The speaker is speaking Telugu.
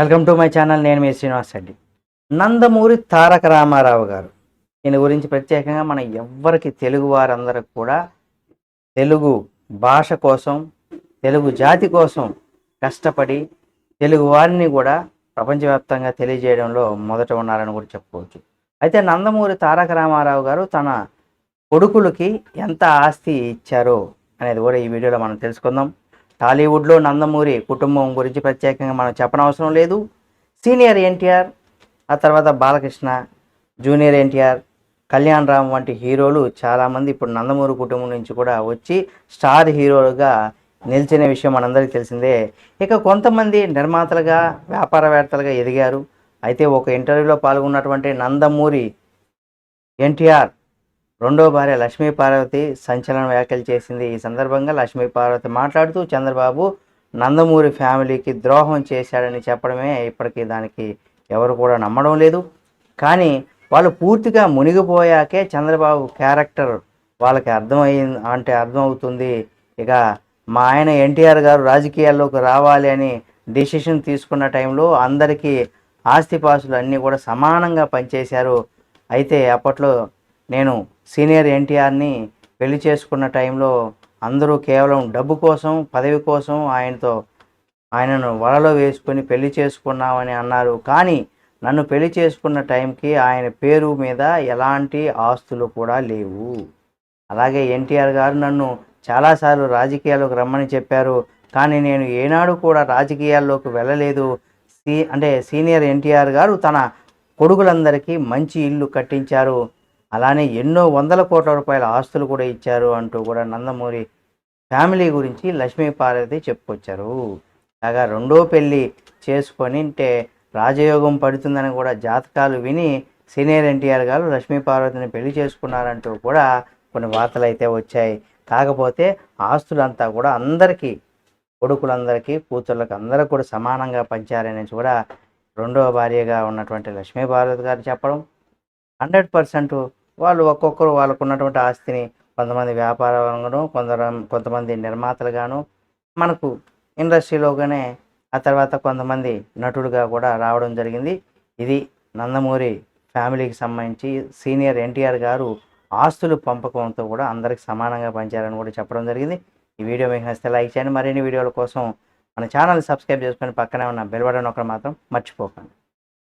వెల్కమ్ టు మై ఛానల్ నేను మీ శ్రీనివాస్ రెడ్డి. నందమూరి తారక రామారావు గారు. ఈయన గురించి ప్రత్యేకంగా మన ఎవ్వరికి తెలుగు వారందరికి కూడా తెలుగు భాష కోసం తెలుగు జాతి కోసం కష్టపడి తెలుగు వారిని కూడా ప్రపంచవ్యాప్తంగా తెలియజేయడంలో మొదట ఉన్నారని కూడా చెప్పుకోవచ్చు. అయితే నందమూరి తారక రామారావు గారు తన కొడుకులకి ఎంత ఆస్తి ఇచ్చారో అనేది కూడా ఈ వీడియోలో మనం తెలుసుకుందాం. టాలీవుడ్లో నందమూరి కుటుంబం గురించి ప్రత్యేకంగా మనం చెప్పనవసరం లేదు. సీనియర్ ఎన్టీఆర్ ఆ తర్వాత బాలకృష్ణ జూనియర్ ఎన్టీఆర్ కళ్యాణ్ రామ్ వంటి హీరోలు చాలామంది ఇప్పుడు నందమూరి కుటుంబం నుంచి కూడా వచ్చి స్టార్ హీరోలుగా నిలిచిన విషయం మనందరికీ తెలిసిందే. ఇక కొంతమంది నిర్మాతలుగా వ్యాపారవేత్తలుగా ఎదిగారు. అయితే ఒక ఇంటర్వ్యూలో పాల్గొన్నటువంటి నందమూరి ఎన్టీఆర్ రెండో భార్య లక్ష్మీ పార్వతి సంచలన వ్యాఖ్యలు చేసింది. ఈ సందర్భంగా లక్ష్మీ పార్వతి మాట్లాడుతూ చంద్రబాబు నందమూరి ఫ్యామిలీకి ద్రోహం చేశాడని చెప్పడమే ఇప్పటికీ దానికి ఎవరు కూడా నమ్మడం లేదు. కానీ వాళ్ళు పూర్తిగా మునిగిపోయాకే చంద్రబాబు క్యారెక్టర్ వాళ్ళకి అర్థమైంది అంటే అర్థమవుతుంది ఇక మా ఆయన ఎన్టీఆర్ గారు రాజకీయాల్లోకి రావాలి అని డిసిషన్ తీసుకున్న టైంలో అందరికీ ఆస్తిపాసులు అన్నీ కూడా సమానంగా పనిచేశారు. అయితే అప్పట్లో నేను సీనియర్ ఎన్టీఆర్ని పెళ్ళి చేసుకున్న టైంలో అందరూ కేవలం డబ్బు కోసం పదవి కోసం ఆయనతో ఆయనను వలలో వేసుకొని పెళ్ళి చేసుకున్నామని అన్నారు. కానీ నన్ను పెళ్ళి చేసుకున్న టైంకి ఆయన పేరు మీద ఎలాంటి ఆస్తులు కూడా లేవు. అలాగే ఎన్టీఆర్ గారు నన్ను చాలాసార్లు రాజకీయాల్లోకి రమ్మని చెప్పారు. కానీ నేను ఏనాడు కూడా రాజకీయాల్లోకి వెళ్ళలేదు. సీ అంటే సీనియర్ ఎన్టీఆర్ గారు తన కొడుకులందరికీ మంచి ఇల్లు కట్టించారు. అలానే ఎన్నో వందల కోట్ల రూపాయల ఆస్తులు కూడా ఇచ్చారు అంటూ కూడా నందమూరి ఫ్యామిలీ గురించి లక్ష్మీ పార్వతి చెప్పుకొచ్చారు. కాగా రెండో పెళ్ళి చేసుకొని అంటే రాజయోగం పడుతుందని కూడా జాతకాలు విని సీనియర్ ఎన్టీఆర్ గారు లక్ష్మీ పార్వతిని పెళ్ళి చేసుకున్నారంటూ కూడా కొన్ని వార్తలు అయితే వచ్చాయి. కాకపోతే ఆస్తులంతా కూడా అందరికీ కొడుకులందరికీ కూతుర్లకు అందరూ కూడా సమానంగా పంచారని కూడా రెండవ భార్యగా ఉన్నటువంటి లక్ష్మీ పార్వతి గారు చెప్పడం హండ్రెడ్ పర్సెంట్ వాళ్ళు ఒక్కొక్కరు వాళ్ళకు ఉన్నటువంటి ఆస్తిని కొంతమంది వ్యాపారంగాను కొందరు కొంతమంది నిర్మాతలుగాను మనకు ఇండస్ట్రీలోగానే ఆ తర్వాత కొంతమంది నటుడుగా కూడా రావడం జరిగింది. ఇది నందమూరి ఫ్యామిలీకి సంబంధించి సీనియర్ ఎన్టీఆర్ గారు ఆస్తులు పంపకంతో కూడా అందరికి సమానంగా పంచారని కూడా చెప్పడం జరిగింది. ఈ వీడియో మీకు నచ్చితే లైక్ చేయండి. మరిన్ని వీడియోల కోసం మన ఛానల్ సబ్స్క్రైబ్ చేసుకొని పక్కనే ఉన్న బెల్ బటన్ ఒకటి మాత్రం మర్చిపోకండి.